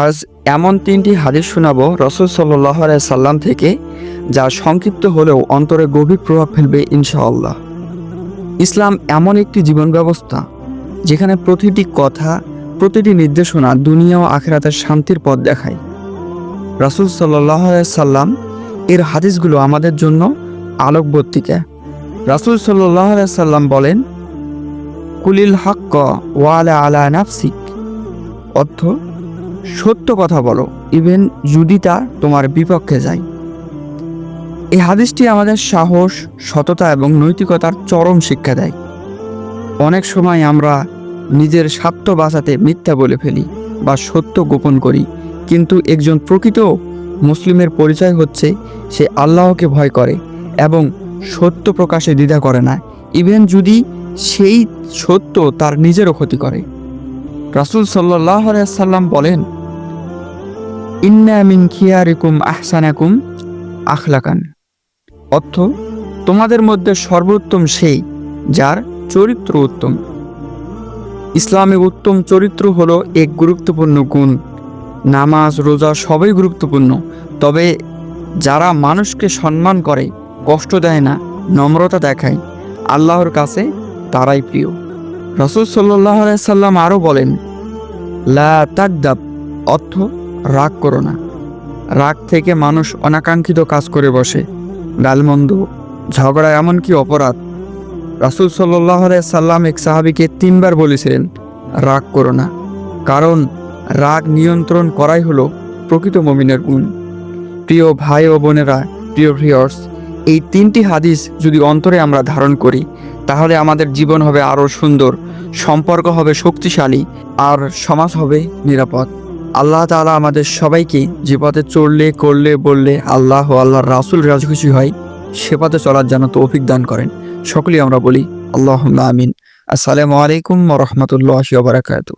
আজ এমন তিনটি হাদিস শোনাব রসুল সাল্লাহ সাল্লাম থেকে, যা সংক্ষিপ্ত হলেও অন্তরে গভীর প্রভাব ফেলবে ইনশাআল্লাহ। ইসলাম এমন একটি জীবন ব্যবস্থা, যেখানে প্রতিটি কথা, প্রতিটি নির্দেশনা দুনিয়া ও আখেরাতের শান্তির পথ দেখায়। রাসুল সাল্লাহ সাল্লাম এর হাদিসগুলো আমাদের জন্য আলোকবর্তিকা। রাসুল সাল্লাহ সাল্লাম বলেন, কুলিল হাক্ক ওয়ালা আলা নাফসিক। অর্থ সত্য কথা বলো। ইভেন যদি তা তোমার বিপক্ষে যায়। এই হাদিসটি আমাদের সাহস, সততা এবং নৈতিকতার চরম শিক্ষা দেয়। অনেক সময় আমরা নিজের স্বার্থ বাঁচাতে মিথ্যা বলে ফেলি বা সত্য গোপন করি। কিন্তু একজন প্রকৃত মুসলিমের পরিচয় হচ্ছে, সে আল্লাহকে ভয় করে এবং সত্য প্রকাশে দ্বিধা করে না। ইভেন যদি সেই সত্য তার নিজেরও ক্ষতি করে। রাসুল সাল্লাহ সাল্লাম বলেন, ইন্না খিয়ারিকুম আহসানাকুম আখলাকান। অর্থ, তোমাদের মধ্যে সর্বোত্তম সেই যার চরিত্র উত্তম। ইসলামে উত্তম চরিত্র হলো এক গুরুত্বপূর্ণ গুণ। নামাজ, রোজা সবই গুরুত্বপূর্ণ। তবে যারা মানুষকে সম্মান করে, কষ্ট দেয় না, নম্রতা দেখায়, আল্লাহর কাছে তারাই প্রিয়। রসুল সাল্লাহ সাল্লাম আরও বলেন, লা অর্থ, রাগ করো না। রাগ থেকে মানুষ অনাকাঙ্ক্ষিত কাজ করে বসে গালমন্দ ঝগড়া এমনকি অপরাধ। রাসুল সাল্লাহ সাল্লাম এক সাহাবিকে তিনবার বলেছিলেন, রাগ করো না। কারণ, রাগ নিয়ন্ত্রণ করাই হলো প্রকৃত মমিনের গুণ। প্রিয় ভাই ও বোনেরা, প্রিয় ভিওর্স এই তিনটি হাদিস যদি অন্তরে আমরা ধারণ করি তাহলে আমাদের জীবন হবে আরও সুন্দর, সম্পর্ক হবে শক্তিশালী, আর সমাজ হবে নিরাপদ। আল্লাহ তালা আমাদের সবাইকে যে পথে চললে, করলে, বললে আল্লাহ ও আল্লাহর রাসুল রাজখুশি হয়, সে পথে চলার যেন তৌফিক দান করেন। সকলেই আমরা বলি আল্লাহ আমিন। আসসালামু আলাইকুম রহমতুল্লাহ বারাকাতু